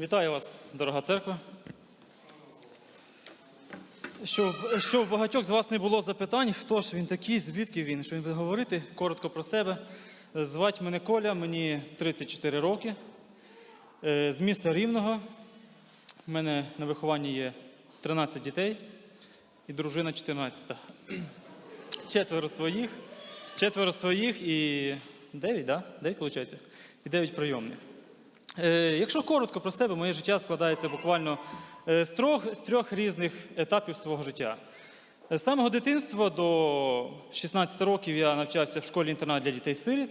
Вітаю вас, дорога церква. Щоб в багатьох з вас не було запитань, хто ж він такий, звідки він, що він буде говорити, коротко про себе. Звать мене Коля, мені 34 роки. Е, З міста Рівного. У мене на вихованні є 13 дітей і дружина 14. Четверо своїх, четверо своїх і 9, да? 9, виходить? І 9 прийомних. Е, Якщо коротко про себе, моє життя складається буквально е, з трьох, з трьох різних етапів свого життя. З самого дитинства до 16 років я навчався в школі інтернат для дітей-сиріт.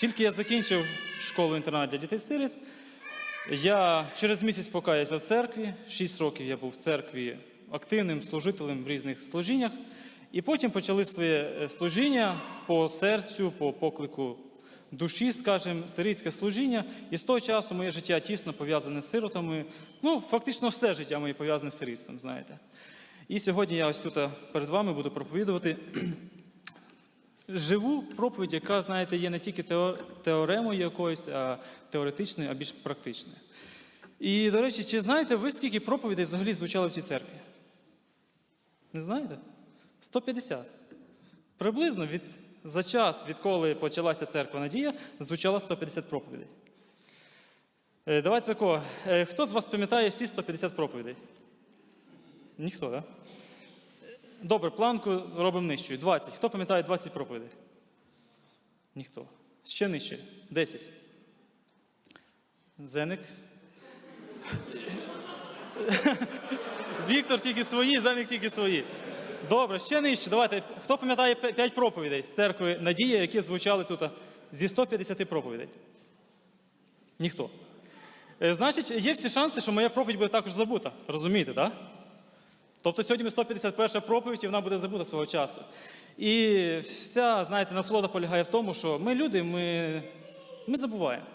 Тільки я закінчив школу інтернат для дітей-сиріт. Я через місяць покаявся в церкві. 6 років я був в церкві активним служителем в різних служіннях. І потім почали своє е, служіння по серцю, по поклику душі, скажімо, сирійське служіння. І з того часу моє життя тісно пов'язане з сиротами. Ну, фактично, все життя моє пов'язане з сирійством, знаєте. І сьогодні я ось тут е, перед вами буду проповідувати живу проповідь, яка, знаєте, є не тільки теоремою якоюсь, а теоретичною, а більш практичною. І, до речі, чи знаєте ви, скільки проповідей взагалі звучало в цій церкві? Не знаєте? 150. Приблизно від, за час, відколи почалася церква Надія, звучало 150 проповідей. Е, Давайте такого. Е, Хто з вас пам'ятає всі 150 проповідей? Ніхто, так? Да? Добре, планку робимо нижчою. 20. Хто пам'ятає 20 проповідей? Ніхто. Ще нижче. 10. Зеник. Віктор тільки свої, Зеник тільки свої. Добре, ще нижче. Давайте. Хто пам'ятає 5 проповідей з церкви Надія, які звучали тут зі 150 проповідей? Ніхто. Е, Значить, є всі шанси, що моя проповідь буде також забута. Розумієте, так? Тобто сьогодні ми 151 проповідь, і вона буде забута свого часу. І вся, знаєте, насолода полягає в тому, що ми люди, ми, ми забуваємо.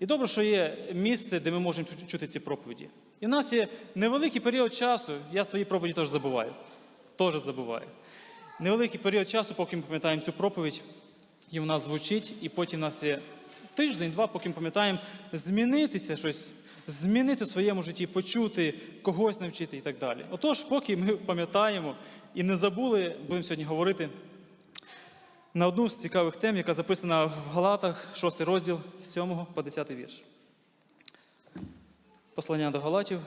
І добре, що є місце, де ми можемо чути ці проповіді. І в нас є невеликий період часу, я свої проповіді теж забуваю. Теж забуваю. Невеликий період часу, поки ми пам'ятаємо цю проповідь, і вона звучить, і потім в нас є тиждень-два, поки ми пам'ятаємо змінитися щось, змінити в своєму житті, почути, когось навчити і так далі. Отож, поки ми пам'ятаємо і не забули, будемо сьогодні говорити на одну з цікавих тем, яка записана в Галатах, 6 розділ з 7 по 10 вірш. Послання до Галатів,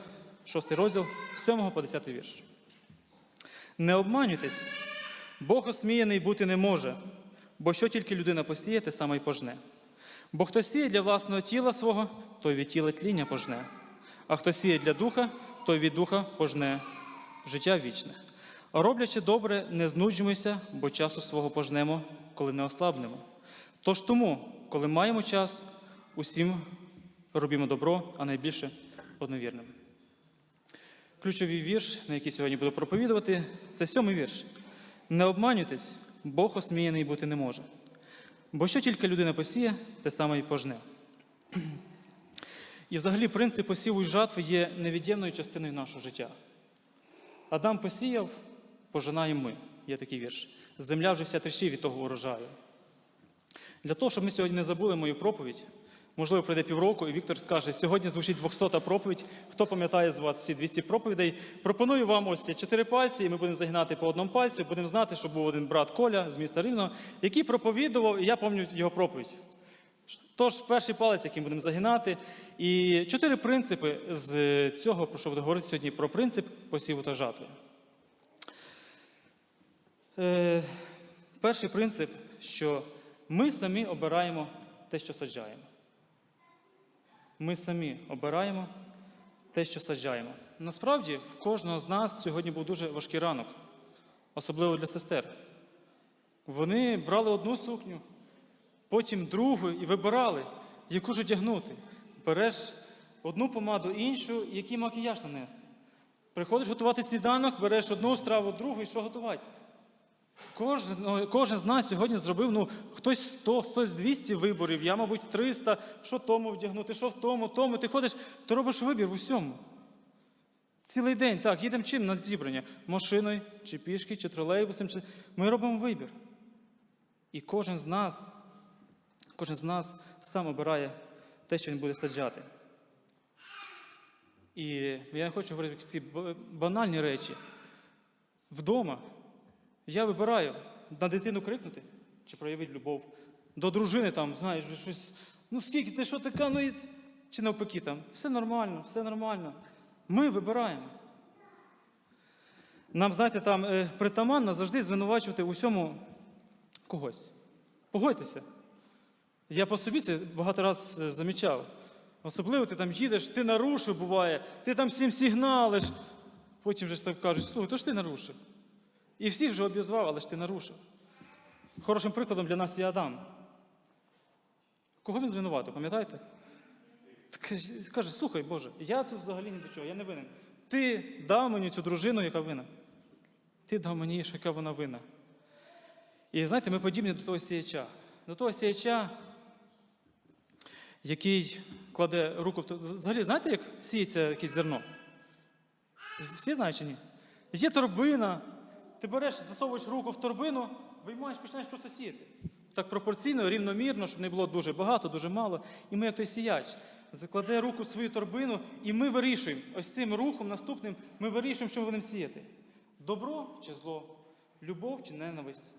6 розділ з 7 по 10 вірш. Не обманюйтесь, Бог осміяний бути не може, бо що тільки людина посіє, те саме й пожне. Бо хто сіє для власного тіла свого, той від тіла тління пожне, а хто сіє для духа, той від духа пожне життя вічне. А роблячи добре, не знуджуємося, бо часу свого пожнемо, коли не ослабнемо. Тож тому, коли маємо час, усім робімо добро, а найбільше одновірним. Ключовий вірш, на який сьогодні буду проповідувати, це сьомий вірш. Не обманюйтесь, Бог осміяний бути не може. Бо що тільки людина посіє, те саме й пожне. І взагалі принцип посіву і жатви є невід'ємною частиною нашого життя. Адам посіяв, пожинаємо ми. Є такий вірш. Земля вже вся тріщить від того урожаю. Для того, щоб ми сьогодні не забули мою проповідь, можливо, пройде півроку, і Віктор скаже, сьогодні звучить 200 проповідь. Хто пам'ятає з вас всі 200 проповідей? Пропоную вам ось ці чотири пальці, і ми будемо загинати по одному пальцю. Будемо знати, що був один брат Коля з міста Рівного, який проповідував, і я пам'ятаю його проповідь. Тож, перший палець, яким будемо загинати. І чотири принципи з цього, про що буду говорити сьогодні, про принцип посіву та жатви. Е, перший принцип, що ми самі обираємо те, що саджаємо. Ми самі обираємо те, що саджаємо. Насправді, в кожного з нас сьогодні був дуже важкий ранок, особливо для сестер. Вони брали одну сукню, потім другу і вибирали, яку ж одягнути. Береш одну помаду, іншу, який макіяж нанести. Приходиш готувати сніданок, береш одну страву, другу і що готувати. Кожен, ну, кожен з нас сьогодні зробив ну, хтось 100, хтось 200 виборів, я, мабуть, 300, що тому вдягнути, що в тому, тому. Ти ходиш, ти робиш вибір в усьому. Цілий день, так, їдемо чим на зібрання? Машиною, чи пішки, чи тролейбусом. Чи... Ми робимо вибір. І кожен з нас, кожен з нас сам обирає те, що він буде саджати. І я не хочу говорити ці банальні речі. Вдома я вибираю на дитину крикнути чи проявити любов. До дружини там, знаєш, щось. Ну скільки ти що така, ну і чи навпаки там. Все нормально, все нормально. Ми вибираємо. Нам, знаєте, там е, притаманно завжди звинувачувати у всьому когось. Погодьтеся. Я по собі це багато раз е, замічав. Особливо ти там їдеш, ти нарушив, буває, ти там всім сигналиш. Потім же так кажуть, слухай, то ж ти нарушив. І всіх вже обізвав, але ж ти нарушив. Хорошим прикладом для нас є Адам. Кого він звинуватив, пам'ятаєте? Каже- слухай, Боже, я тут взагалі ні до чого, я не винен. Ти дав мені цю дружину, яка винна. Ти дав мені, що яка вона винна. І знаєте, ми подібні до того сіяча. До того сіяча, який кладе руку в Взагалі, знаєте, як сіється якесь зерно? Всі знають чи ні? Є торбина, ти береш, засовуєш руку в торбину, виймаєш, починаєш просто сіяти. Так пропорційно, рівномірно, щоб не було дуже багато, дуже мало. І ми, як той сіяч, закладе руку в свою торбину, і ми вирішуємо. Ось цим рухом наступним ми вирішуємо, що ми будемо сіяти. Добро чи зло, любов чи ненависть,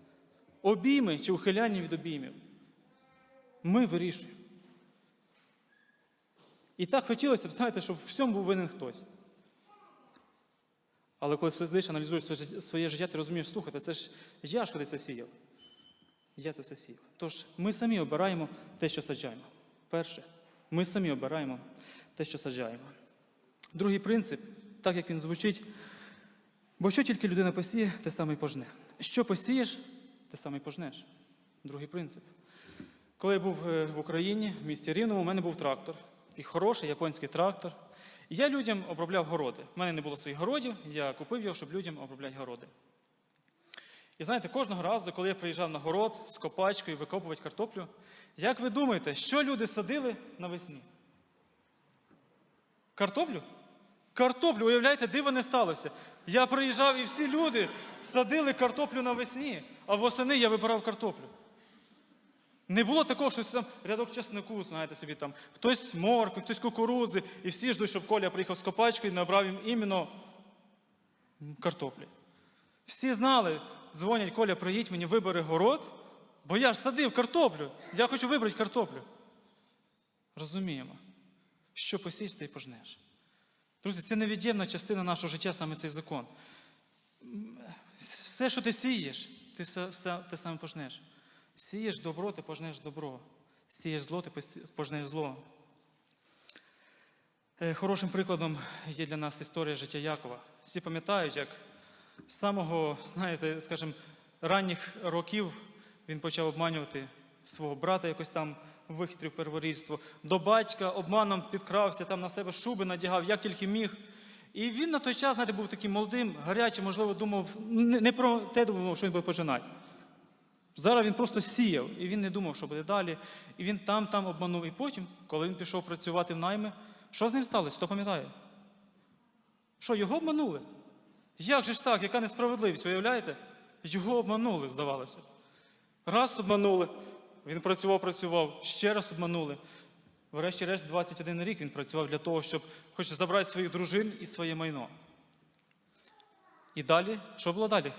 обійми чи ухиляння від обіймів. Ми вирішуємо. І так хотілося б, знаєте, щоб в всьому був винен хтось. Але коли сидиш, аналізуєш своє життя- ти розумієш, слухайте, це ж я ж коли це сіяв. Я це все сіяв. Тож ми самі обираємо те, що саджаємо. Перше, ми самі обираємо те, що саджаємо. Другий принцип, так як він звучить, бо що тільки людина посіє, те саме й пожне. Що посієш, те саме й пожнеш. Другий принцип. Коли я був е, в Україні, в місті Рівному, у мене був трактор. І хороший японський трактор. Я людям обробляв городи. У мене не було своїх городів, я купив його, щоб людям обробляти городи. І знаєте, кожного разу, коли я приїжджав на город з копачкою викопувати картоплю, як ви думаєте, що люди садили навесні? Картоплю? Картоплю, уявляєте, диво не сталося. Я приїжджав і всі люди садили картоплю навесні, а восени я вибирав картоплю. Не було такого, що там рядок чеснику, знаєте собі там, хтось моркви, хтось кукурузи, і всі ждуть, щоб Коля приїхав з копачкою і набрав їм іменно картоплі. Всі знали, дзвонять, Коля, приїдь мені, вибери город, бо я ж садив картоплю. Я хочу вибрати картоплю. Розуміємо, що посієш, ти пожнеш. Друзі, це невід'ємна частина нашого життя, саме цей закон. Все, що ти сієш, ти все, саме пожнеш. Сієш добро, ти пожнеш добро. Сієш зло, ти пожнеш зло. Е, Хорошим прикладом є для нас історія життя Якова. Всі пам'ятають, як з самого, знаєте, скажімо, ранніх років він почав обманювати свого брата, якось там вихитрив перворідство. До батька обманом підкрався, там на себе шуби надягав, як тільки міг. І він на той час, знаєте, був таким молодим, гарячим, можливо, думав, не про те думав, що він буде пожинати. Зараз він просто сіяв, і він не думав, що буде далі. І він там, там обманув. І потім, коли він пішов працювати в найми, що з ним сталося? Хто пам'ятає? Що, його обманули? Як же ж так, яка несправедливість, уявляєте? Його обманули, здавалося. Раз обманули, він працював, працював, ще раз обманули. Врешті-решт, 21 рік він працював для того, щоб хоч забрати своїх дружин і своє майно. І далі, що було далі?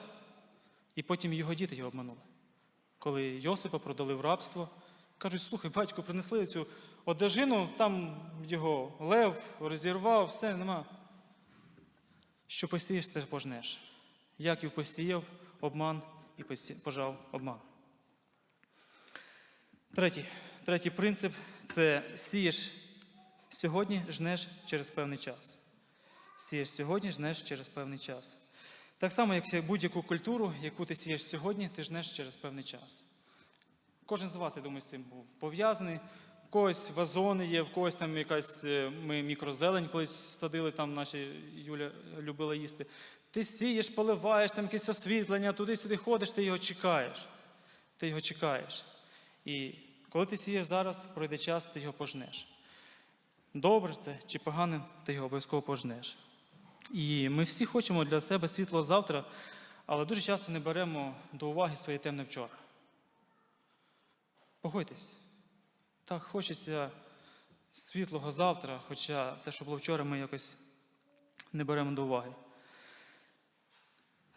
І потім його діти його обманули. Коли Йосипа продали в рабство, кажуть, слухай, батько, принесли цю одежину, там його лев розірвав, все нема. Що посієш, те пожнеш. Яків посіяв обман і пожав обман. Третій, третій принцип це сієш сьогодні, жнеш через певний час. Сієш сьогодні, жнеш через певний час. Так само, як будь-яку культуру, яку ти сієш сьогодні, ти жнеш через певний час. Кожен з вас, я думаю, з цим був пов'язаний. В когось вазони є, в когось там якась е, ми мікрозелень колись садили, там наша Юля любила їсти. Ти сієш, поливаєш, там якесь освітлення, туди-сюди ходиш, ти його чекаєш. Ти його чекаєш. І коли ти сієш зараз, пройде час, ти його пожнеш. Добре це чи погане, ти його обов'язково пожнеш. І ми всі хочемо для себе світлого завтра, але дуже часто не беремо до уваги своє темне вчора. Погодьтесь, так хочеться світлого завтра, хоча те, що було вчора, ми якось не беремо до уваги.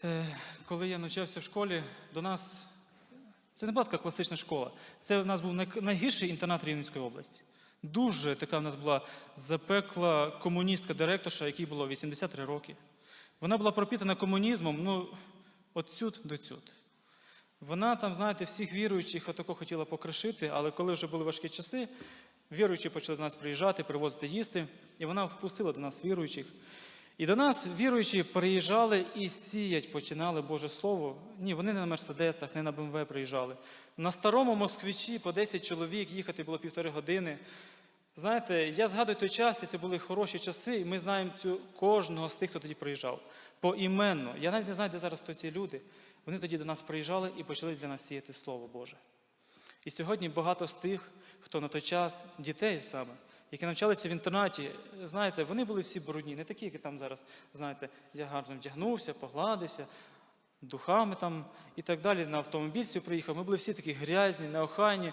Е, Коли я навчався в школі, до нас це не була така класична школа. Це в нас був найгірший інтернат Рівненської області. Дуже така в нас була запекла комуністка директорша, якій було 83 роки. Вона була пропітана комунізмом, ну, от сюд до цюд. Вона там, знаєте, всіх віруючих отако хотіла покришити, але коли вже були важкі часи, віруючі почали до нас приїжджати, привозити їсти, і вона впустила до нас віруючих. І до нас віруючі приїжджали і сіять починали Боже Слово. Ні, вони не на Мерседесах, не на БМВ приїжджали. На старому москвичі по 10 чоловік їхати було півтори години. Знаєте, я згадую той час, і це були хороші часи, і ми знаємо цю кожного з тих, хто тоді приїжджав. Поіменно. Я навіть не знаю, де зараз хто ці люди. Вони тоді до нас приїжджали і почали для нас сіяти Слово Боже. І сьогодні багато з тих, хто на той час, дітей саме, які навчалися в інтернаті, знаєте, вони були всі брудні, не такі, які там зараз, знаєте, я гарно вдягнувся, погладився, духами там і так далі. На автомобільці приїхав. Ми були всі такі грязні, неохайні.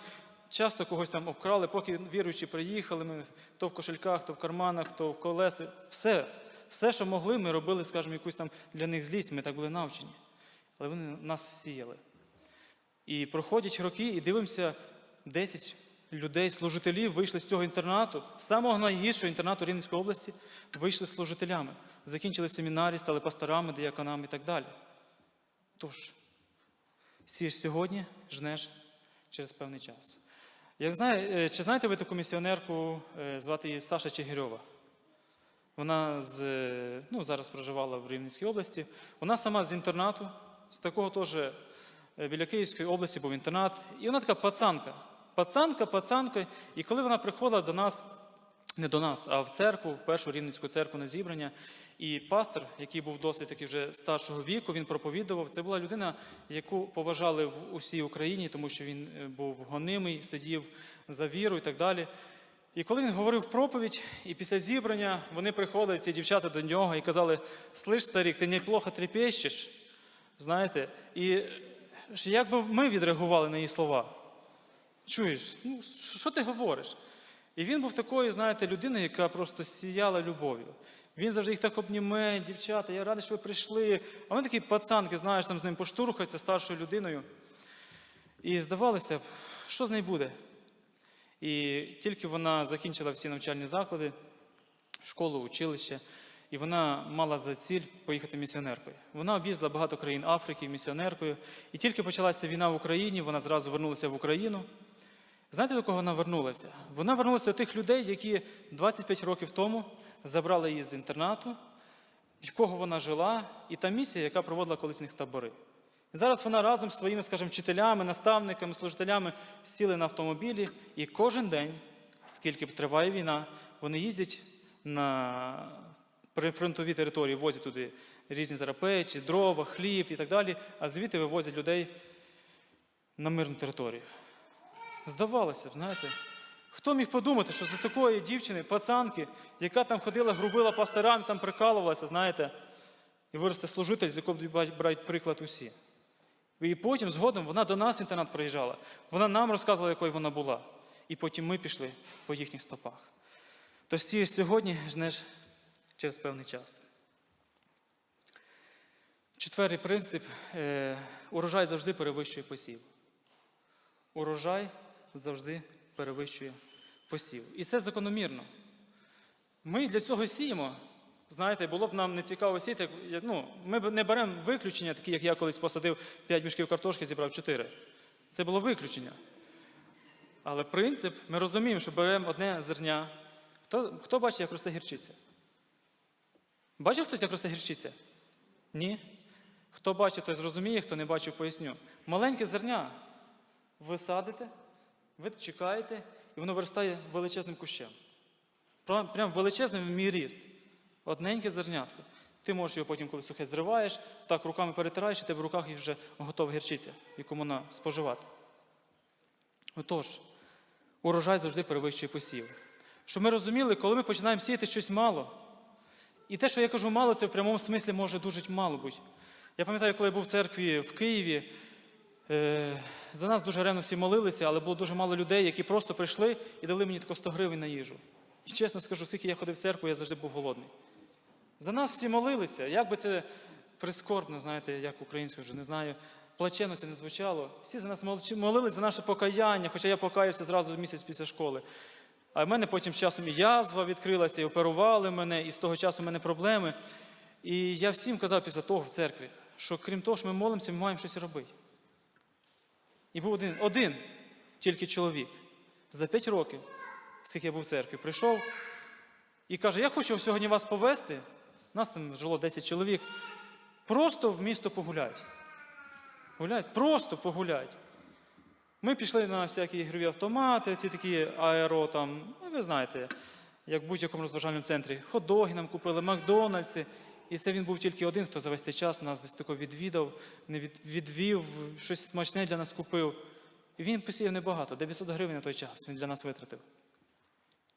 Часто когось там обкрали, поки віруючі приїхали, ми то в кошельках, то в карманах, то в колеси. Все, все, що могли, ми робили, скажімо, якусь там для них злість, ми так були навчені. Але вони нас сіяли. І проходять роки, і дивимося, 10 людей, служителів вийшли з цього інтернату, з самого найгіршого інтернату Рівненської області, вийшли служителями, закінчили семінарі, стали пасторами, діяконами і так далі. Тож, сієш сьогодні, жнеш через певний час. Як знає, е, чи знаєте ви таку місіонерку, е, звати її Саша Чигирьова? Вона з, е, ну, зараз проживала в Рівненській області. Вона сама з інтернату, з такого теж е, біля Київської області був інтернат. І вона така пацанка. Пацанка, пацанка. І коли вона приходила до нас, не до нас, а в церкву, в першу рівненську церкву на зібрання. І пастор, який був досить таки вже старшого віку, він проповідував. Це була людина, яку поважали в усій Україні, тому що він е, був гонимий, сидів за віру і так далі. І коли він говорив проповідь, і після зібрання вони приходили, ці дівчата до нього і казали: Слиш, старик, ти неплохо трепещеш. Знаєте, і як би ми відреагували на її слова? Чуєш, ну що ти говориш? І він був такою, знаєте, людиною, яка просто сіяла любов'ю. Він завжди їх так обніме, дівчата, я радий, що ви прийшли. А вони такі пацанки, знаєш, там з ним поштурхаються старшою людиною. І здавалося б, що з нею буде? І тільки вона закінчила всі навчальні заклади, школу, училище, і вона мала за ціль поїхати місіонеркою. Вона об'їздила багато країн Африки місіонеркою. І тільки почалася війна в Україні, вона зразу вернулася в Україну. Знаєте, до кого вона вернулася? Вона вернулася до тих людей, які 25 років тому забрали її з інтернату, в кого вона жила, і та місія, яка проводила колись них табори. І зараз вона разом з своїми, скажімо, вчителями, наставниками, служителями сіли на автомобілі, і кожен день, скільки триває війна, вони їздять на прифронтові території, возять туди різні зарапечі, дрова, хліб і так далі, а звідти вивозять людей на мирну територію. Здавалося б, знаєте, хто міг подумати, що за такої дівчини, пацанки, яка там ходила, грубила пасторам, там прикалувалася, знаєте, і виросте служитель, з якого будуть брати приклад усі. І потім, згодом, вона до нас в інтернат приїжджала. Вона нам розказувала, якою вона була. І потім ми пішли по їхніх стопах. То стієш сьогодні, жнеш через певний час. Четвертий принцип е, урожай завжди перевищує посів. Урожай завжди перевищує посів. І це закономірно. Ми для цього сіємо. Знаєте, було б нам не цікаво сіяти. Ну, ми не беремо виключення, такі, як я колись посадив 5 мішків картошки, зібрав 4. Це було виключення. Але принцип, ми розуміємо, що беремо одне зерня. Хто, хто бачить, як росте гірчиця? Бачив хтось, як росте гірчиця? Ні. Хто бачив, той зрозуміє, хто не бачив, поясню. Маленьке зерня. Ви садите, ви чекаєте, і воно виростає величезним кущем. Прям величезним в мій ріст. Одненьке зернятко. Ти можеш його потім, коли сухе зриваєш, так руками перетираєш, і тебе в руках і вже готова гірчиця, яку вона споживати. Отож, урожай завжди перевищує посів. Щоб ми розуміли, коли ми починаємо сіяти щось мало, і те, що я кажу мало, це в прямому смислі може дуже мало бути. Я пам'ятаю, коли я був в церкві в Києві, за нас дуже ревно всі молилися, але було дуже мало людей, які просто прийшли і дали мені тако 100 гривень на їжу. І чесно скажу, скільки я ходив в церкву, я завжди був голодний. За нас всі молилися. Як би це прискорбно, знаєте, як українською вже не знаю, плачено це не звучало. Всі за нас молились за наше покаяння, хоча я покаявся зразу місяць після школи. А в мене потім з часом і язва відкрилася, і оперували мене, і з того часу в мене проблеми. І я всім казав після того в церкві, що крім того, що ми молимося, ми маємо щось робити. І був один, один тільки чоловік за п'ять років, скільки я був в церкві, прийшов і каже: Я хочу сьогодні вас повезти. Нас там жило 10 чоловік. Просто в місто погулять. Гулять, просто погулять. Ми пішли на всякі ігрові автомати, ці такі аеро, там, ну, ви знаєте, як в будь-якому розважальному центрі. Хот-доги нам купили, Макдональдси. І це він був тільки один, хто за весь цей час нас десь тако відвідав, не від, відвів, щось смачне для нас купив. І він посіяв небагато, 900 гривень на той час він для нас витратив.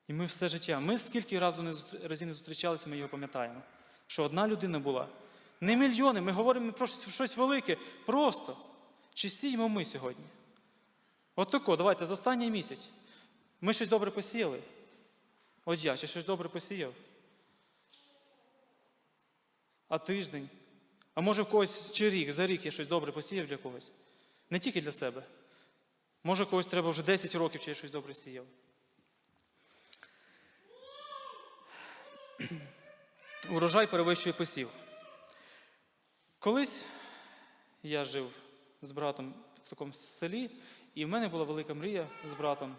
І ми все життя. Ми скільки разів не, зустрічалися, ми його пам'ятаємо. Що одна людина була. Не мільйони, ми говоримо про щось велике. Просто. Чи сіємо ми сьогодні? От тако, давайте за останній місяць. Ми щось добре посіяли. От я, чи щось добре посіяв? А тиждень? А може в когось чи рік, за рік я щось добре посіяв для когось? Не тільки для себе. Може, когось треба вже 10 років, чи я щось добре сіяв. Урожай перевищує посів. Колись я жив з братом в такому селі, і в мене була велика мрія з братом.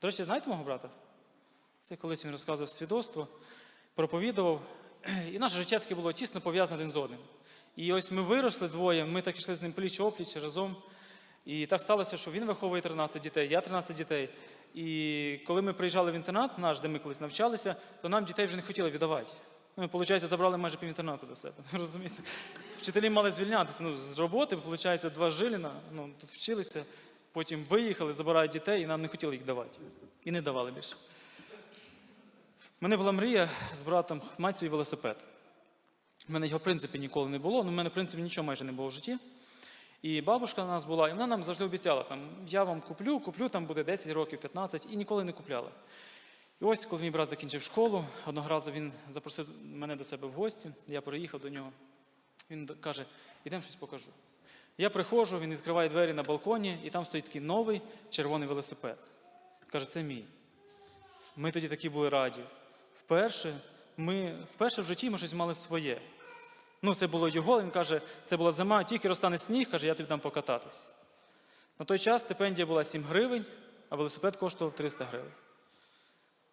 До речі, знаєте мого брата? Це колись він розказував свідоцтво, проповідував. І наше життя таке було тісно пов'язане один з одним. І ось ми виросли двоє, ми так йшли з ним пліч опліч разом. І так сталося, що він виховує 13 дітей, я 13 дітей. І коли ми приїжджали в інтернат, наш, де ми колись навчалися, то нам дітей вже не хотіли віддавати. Ну, виходить, забрали майже півінтернату до себе. Розумієте? Вчителі мали звільнятися ну, з роботи, виходить, два жиліна, ну, тут вчилися, потім виїхали, забирають дітей, і нам не хотіли їх давати. І не давали більше. У мене була мрія з братом мати свій велосипед. У мене його, в принципі, ніколи не було, ну, в мене, в принципі, нічого майже не було в житті. І бабушка у нас була, і вона нам завжди обіцяла, там, я вам куплю, куплю, там буде 10 років, 15, і ніколи не купляла. І ось, коли мій брат закінчив школу, одного разу він запросив мене до себе в гості, я приїхав до нього. Він каже, ідемо щось покажу. Я приходжу, він відкриває двері на балконі, і там стоїть такий новий червоний велосипед. Каже, це мій. Ми тоді такі були раді. Вперше, ми, вперше в житті ми щось мали своє. Ну, це було його, він каже, це була зима, тільки розтане сніг, каже, я тобі дам покататись. На той час стипендія була 7 гривень, а велосипед коштував 300 гривень.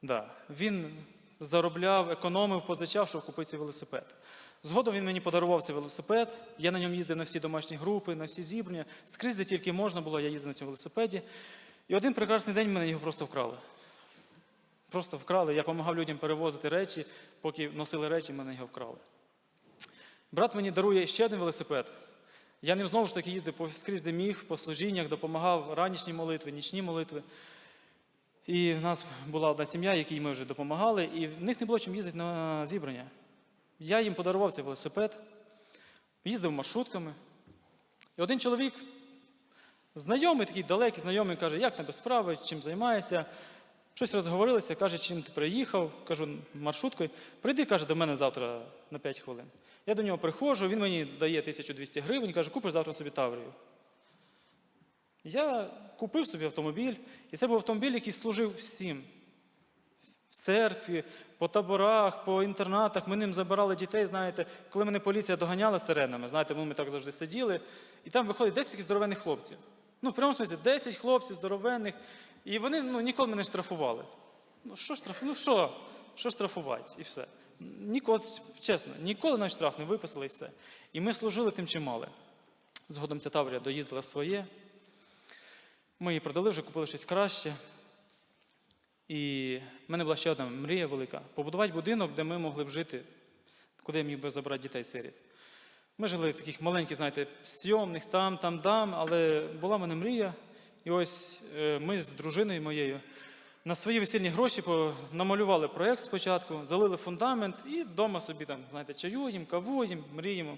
Да. Він заробляв, економив, позичав, щоб купити цей велосипед. Згодом він мені подарував цей велосипед. Я на ньому їздив на всі домашні групи, на всі зібрання. Скрізь, де тільки можна було, я їздив на цьому велосипеді. І один прекрасний день мене його просто вкрали. Просто вкрали. Я допомагав людям перевозити речі, поки носили речі, мене його вкрали. Брат мені дарує ще один велосипед. Я ним знову ж таки їздив скрізь, де міг, по служіннях, допомагав ранішні молитви, нічні молитви. І в нас була одна сім'я, якій ми вже допомагали, і в них не було чим їздити на зібрання. Я їм подарував цей велосипед, їздив маршрутками. І один чоловік, знайомий, такий далекий, знайомий, каже, як тебе справи, чим займаєшся. Щось розговорилися, каже, чим ти приїхав, кажу, маршруткою. Прийди, каже, до мене завтра на 5 хвилин. Я до нього приходжу, він мені дає 1200 гривень, каже, купиш завтра собі Таврію. Я купив собі автомобіль, і це був автомобіль, який служив всім. В церкві, по таборах, по інтернатах. Ми ним забирали дітей, знаєте, коли мене поліція доганяла сиренами, знаєте, ми так завжди сиділи, і там виходить 10 таких здоровенних хлопців. Ну, в прямому смислі, 10 хлопців здоровенних, і вони ну, ніколи мене не штрафували. Ну, що штраф? Ну що? Що штрафувати? І все. Ніколи, чесно, ніколи навіть штраф не виписали і все. І ми служили тим, чим мали. Згодом ця Таврія доїздила своє. Ми її продали, вже купили щось краще. І в мене була ще одна мрія велика побудувати будинок, де ми могли б жити, куди я міг би забрати дітей сиріт. Ми жили в таких маленьких, знаєте, стйомних, там, там, там, але була в мене мрія. І ось е, ми з дружиною моєю на свої весільні гроші намалювали проєкт спочатку, залили фундамент і вдома собі там, знаєте, чаюємо, кавуємо, мріємо.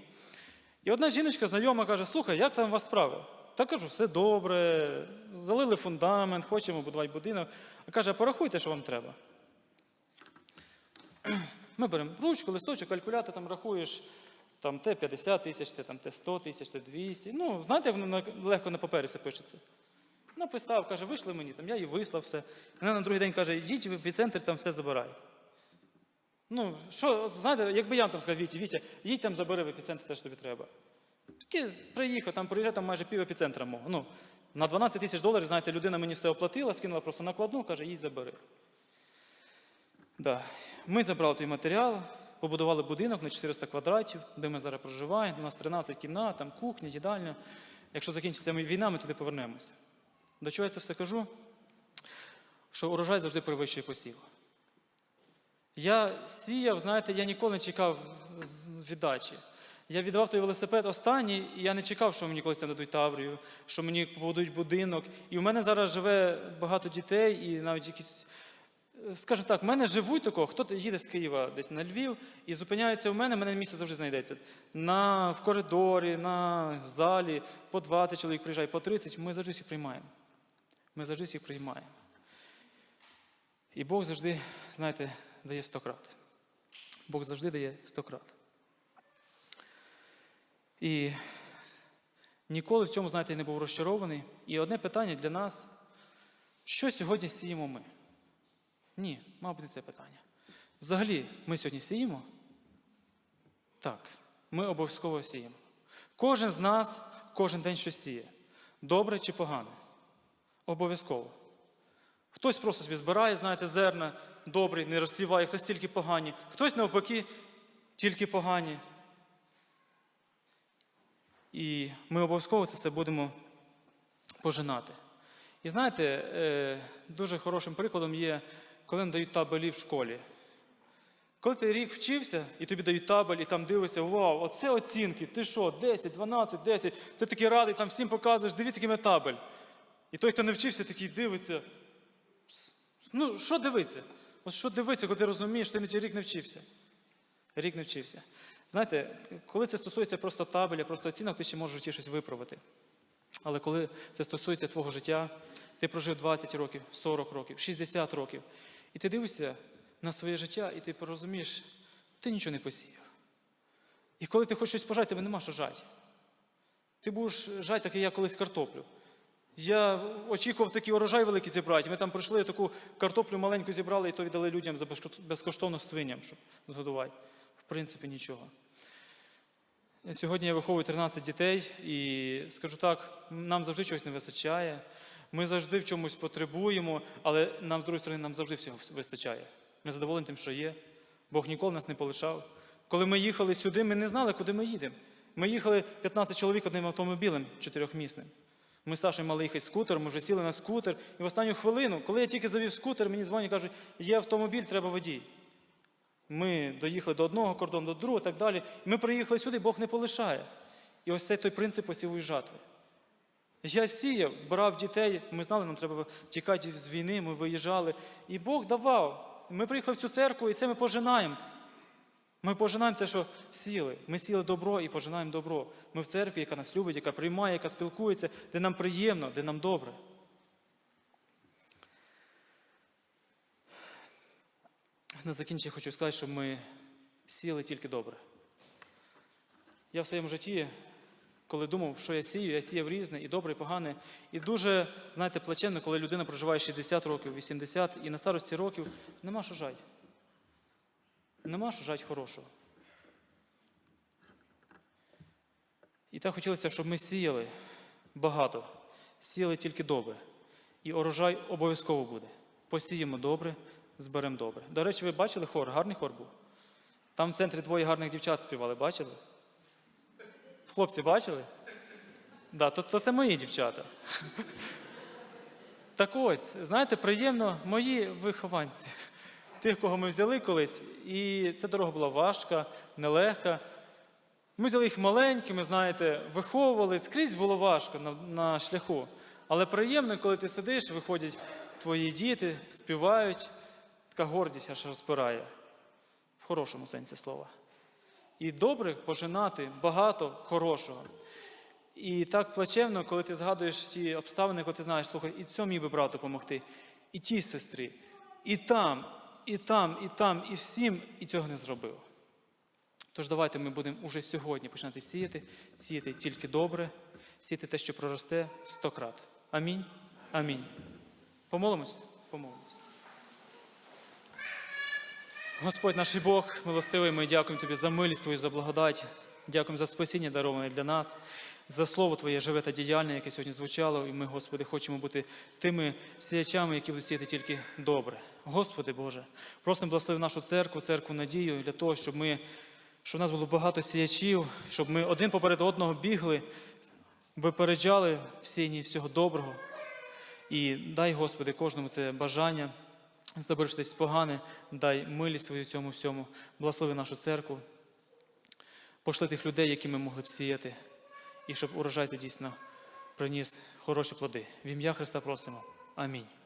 І одна жіночка знайома каже: слухай, як там у вас справи? Та кажу, все добре, залили фундамент, хочемо будувати будинок. А каже, порахуйте, що вам треба. Ми беремо ручку, листочок, калькулятор, там рахуєш, там те 50 тисяч, те, там, те 100 тисяч, те 200. Ну, знаєте, воно легко на папері все пишеться. Написав, каже, вийшли мені, там, я їй вислав все. Вона на другий день каже, йдіть в епіцентр, там все забирай. Ну, що, от знаєте, якби я вам там сказав, Віті, Вітя, їдь там забери в епіцентр те, що тобі треба. Таки приїхав, там приїжджав там майже пів епіцентра мого. Ну, на 12 тисяч доларів, знаєте, людина мені все оплатила, скинула просто накладну, каже, їдь забери. Да. Ми забрали той матеріал, побудували будинок на 400 квадратів, де ми зараз проживаємо. У нас 13 кімнат, там кухня, їдальня. Якщо закінчиться війна, ми туди повернемося. До чого я це все кажу? Що урожай завжди перевищує посів. Я сіяв, знаєте, я ніколи не чекав віддачі. Я віддавав той велосипед останній, і я не чекав, що мені колись там дадуть таврію, що мені побудують будинок. І в мене зараз живе багато дітей, і навіть якісь, е, скажімо так, в мене живуть такого, хто їде з Києва десь на Львів і зупиняється в мене, в мене місце завжди знайдеться. На, в коридорі, на залі, по 20 чоловік приїжджає, по 30, ми завжди всіх приймаємо. Ми завжди всіх приймаємо. І Бог завжди, знаєте, дає сто крат. Бог завжди дає сто крат. І ніколи в цьому, знаєте, не був розчарований. І одне питання для нас: що сьогодні сіємо ми? Ні, мабуть, те питання. Взагалі, ми сьогодні сіємо? Так, ми обов'язково сіємо. Кожен з нас кожен день щось сіє. Добре чи погане? Обов'язково. Хтось просто собі збирає, знаєте, зерна, добрий, не розсіває, хтось тільки погані, хтось навпаки, тільки погані. І ми обов'язково це все будемо пожинати. І знаєте, е, дуже хорошим прикладом є, коли нам дають табелі в школі. Коли ти рік вчився, і тобі дають табель, і там дивишся, вау, оце оцінки, ти що, 10, 12, 10, ти такий радий, там всім показуєш, дивіться, який мене табель. І той, хто не вчився, такий дивиться. Ну, що дивиться? От що дивиться, коли ти розумієш, ти не рік не вчився. Рік не вчився. Знаєте, коли це стосується просто табеля, просто оцінок, ти ще можеш в житті щось виправити. Але коли це стосується твого життя, ти прожив 20 років, 40 років, 60 років, і ти дивишся на своє життя, і ти порозумієш, ти нічого не посіяв. І коли ти хочеш щось пожати, тебе нема що жати. Ти будеш жати, як я колись картоплю. Я очікував такий урожай великий зібрати. Ми там прийшли, таку картоплю маленьку зібрали, і то віддали людям за безкоштовно свиням, щоб згодувати. В принципі, нічого. Сьогодні я виховую 13 дітей, і скажу так, нам завжди чогось не вистачає. Ми завжди в чомусь потребуємо, але нам, з другої сторони, нам завжди всього вистачає. Ми задоволені тим, що є. Бог ніколи нас не полишав. Коли ми їхали сюди, ми не знали, куди ми їдемо. Ми їхали 15 чоловік одним автомобілем чотирьохмісним. Ми з Сашою мали їхати скутером, ми вже сіли на скутер. І в останню хвилину, коли я тільки завів скутер, мені дзвонять кажуть, є автомобіль, треба водій. Ми доїхали до одного кордону, до другого і так далі. Ми приїхали сюди, Бог не полишає. І ось цей той принцип посівої жатви. Я сіяв, брав дітей, ми знали, нам треба тікати з війни, ми виїжджали. І Бог давав. Ми приїхали в цю церкву, і це ми пожинаємо. Ми пожинаємо те, що сіяли. Ми сіяли добро і пожинаємо добро. Ми в церкві, яка нас любить, яка приймає, яка спілкується, де нам приємно, де нам добре. На закінчення хочу сказати, що ми сіяли тільки добре. Я в своєму житті, коли думав, що я сію, я сіяв різне, і добре, і погане. І дуже, знаєте, плачевно, коли людина проживає 60 років, 80, і на старості років нема що жать. Нема що жать хорошого. І так хотілося, щоб ми сіяли багато, сіяли тільки добре. І урожай обов'язково буде. Посіємо добре, зберемо добре. До речі, ви бачили хор? Гарний хор був. Там в центрі двоє гарних дівчат співали, бачили? Хлопці бачили? Да, то, то це мої дівчата. Так ось, знаєте, приємно мої вихованці, тих, кого ми взяли колись, і ця дорога була важка, нелегка. Ми взяли їх маленькими, знаєте, виховували, скрізь було важко на, на шляху. Але приємно, коли ти сидиш, виходять твої діти, співають, така гордість аж розпирає. В хорошому сенсі слова. І добре пожинати багато хорошого. І так плачевно, коли ти згадуєш ті обставини, коли ти знаєш, слухай, і цьому міг би брату допомогти, і тій сестрі, і там, і там, і там, і всім, і цього не зробив. Тож давайте ми будемо уже сьогодні починати сіяти, сіяти тільки добре, сіяти те, що проросте сто крат. Амінь. Амінь. Помолимось? Помолимось. Господь наш Бог, милостивий, ми дякуємо Тобі за милість Твою, за благодать. Дякуємо за спасіння, дароване для нас, за слово Твоє живе та діяльне, яке сьогодні звучало. І ми, Господи, хочемо бути тими сіячами, які будуть сіяти тільки добре. Господи Боже, просимо благослови нашу церкву, церкву надію для того, щоб ми, щоб в нас було багато сіячів, щоб ми один поперед одного бігли, випереджали в сіянні всього доброго. І дай, Господи, кожному це бажання забережтесь погане, дай милість свою цьому всьому, благослови нашу церкву, пошли тих людей, які ми могли б сіяти, і щоб урожай дійсно приніс хороші плоди. В ім'я Христа просимо. Амінь.